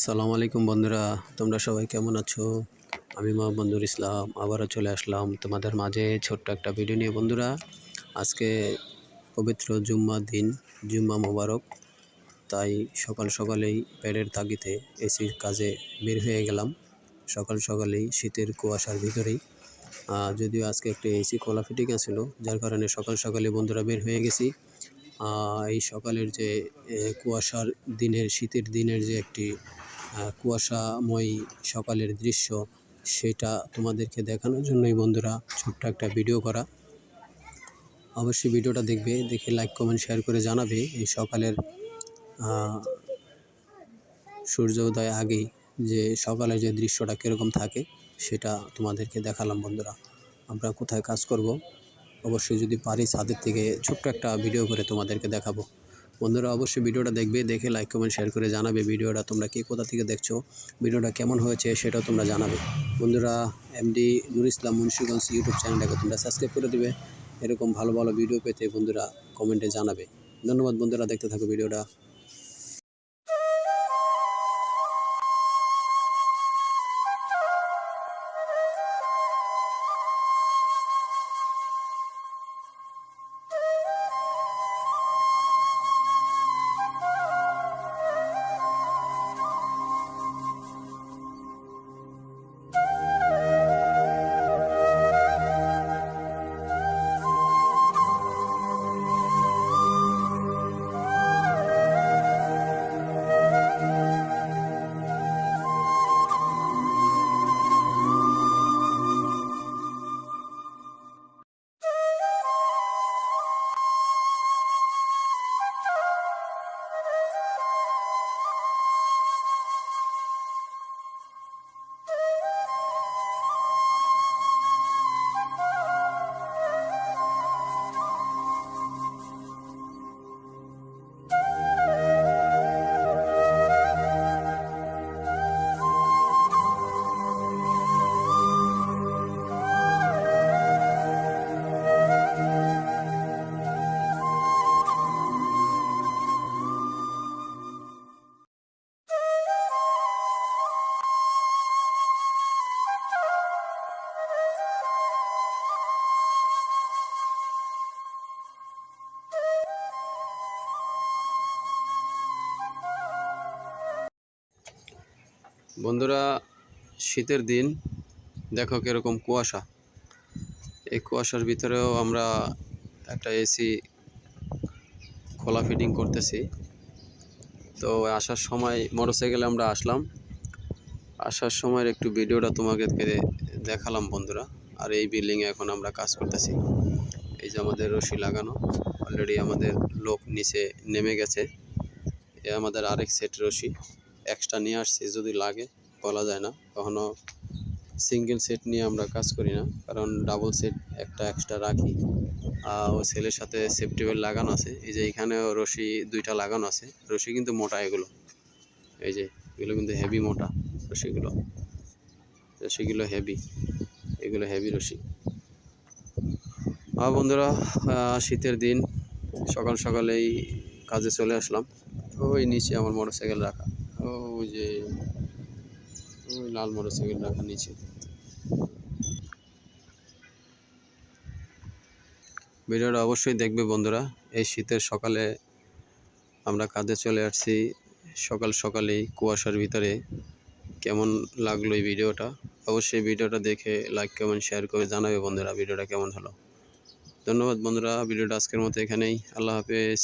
আসসালামু আলাইকুম বন্ধুরা, তোমরা সবাই কেমন আছো? আমি মা বন্ধুর ইসলাম, আবারও চলে আসলাম তোমাদের মাঝে ছোট্ট একটা ভিডিও নিয়ে। বন্ধুরা, আজকে পবিত্র জুম্মা দিন, জুম্মা মোবারক। তাই সকাল সকালেই পেটের তাগিতে এসির কাজে বের হয়ে গেলাম। সকাল সকালেই শীতের কুয়াশার ভিতরেই। যদিও আজকে একটি এসি খোলা ফিটিং আছিল যার কারণে সকাল সকালে বন্ধুরা বের হয়ে গেছি। এই সকালের যে কুয়াশার দিনের, শীতের দিনের যে একটি কুয়াশাময় সকালের দৃশ্য, সেটা তোমাদেরকে দেখানোর জন্যই বন্ধুরা ছোট্ট একটা ভিডিও করা। অবশ্যই ভিডিওটা দেখবে, দেখে লাইক কমেন্ট শেয়ার করে জানাবে এই সকালের সূর্যোদয় সূর্য আগেই যে সকালে যে দৃশ্যটা কীরকম থাকে, সেটা তোমাদেরকে দেখালাম বন্ধুরা। আমরা কোথায় কাজ করব? অবশ্যই যদি পারি ছাদের থেকে ছোট্ট একটা ভিডিও করে তোমাদেরকে দেখাবো। বন্ধুরা, অবশ্যই ভিডিওটা দেখবে, দেখে লাইক কমেন্ট শেয়ার করে জানাবে ভিডিওটা তোমরা কে কোথা থেকে দেখছ, ভিডিওটা কেমন হয়েছে সেটাও তোমরা জানাবে। বন্ধুরা এমডি নুর ইসলাম মুন্সিগঞ্জ ইউটিউব চ্যানেলটাকে তোমরা সাবস্ক্রাইব করে দেবে, এরকম ভালো ভালো ভিডিও পেতে বন্ধুরা কমেন্টে জানাবে। ধন্যবাদ বন্ধুরা, দেখতে থাকো ভিডিওটা। বন্ধুরা, শীতের দিন, দেখো কীরকম কুয়াশা। এই কুয়াশার ভিতরেও আমরা একটা এসি খোলা ফিটিং করতেছি। তো আসার সময় মোটরসাইকেলে আমরা আসলাম। আসার সময় একটু ভিডিওটা তোমাদেরকে দেখালাম বন্ধুরা। আর এই বিল্ডিংয়ে এখন আমরা কাজ করতেছি। এই যে আমাদের রশি লাগানো অলরেডি আমাদের লোক নিচে নেমে গেছে। এ আমাদের আরেক সেট রশি। এক্সট্রা নিয়ে আসছি যদি লাগে, বলা যায় না। কখনো সিঙ্গেল সেট নিয়ে আমরা কাজ করি না, কারণ ডাবল সেট একটা এক্সট্রা রাখি। ও সেলের সাথে সেফটি বেল্ট লাগানো আছে। এই যে এখানেও রশি দুইটা লাগানো আছে। রশি কিন্তু মোটা এগুলো। এই যে, এগুলো কিন্তু হেভি মোটা রশিগুলো। রশিগুলো হেভি এগুলো হেভি রশি। আর বন্ধুরা শীতের দিন সকাল সকালেই কাজে চলে আসলাম। ওই নিচে আমার মোটরসাইকেল রাখা। ওই যে, ওই লাল মোটরসাইকেল রাখা নিচে। ভিডিওটা অবশ্যই দেখবে বন্ধুরা। এই শীতের সকালে আমরা কাজে চলে আসছি। সকাল সকালেই কুয়াশার ভিতরে। কেমন লাগল এই ভিডিওটা? অবশ্যই ভিডিওটা দেখে লাইক কমেন্ট শেয়ার করে জানাবে বন্ধুরা ভিডিওটা কেমন হলো। ধন্যবাদ বন্ধুরা, ভিডিওটা আজকের মতো এখানেই। আল্লাহ হাফেজ।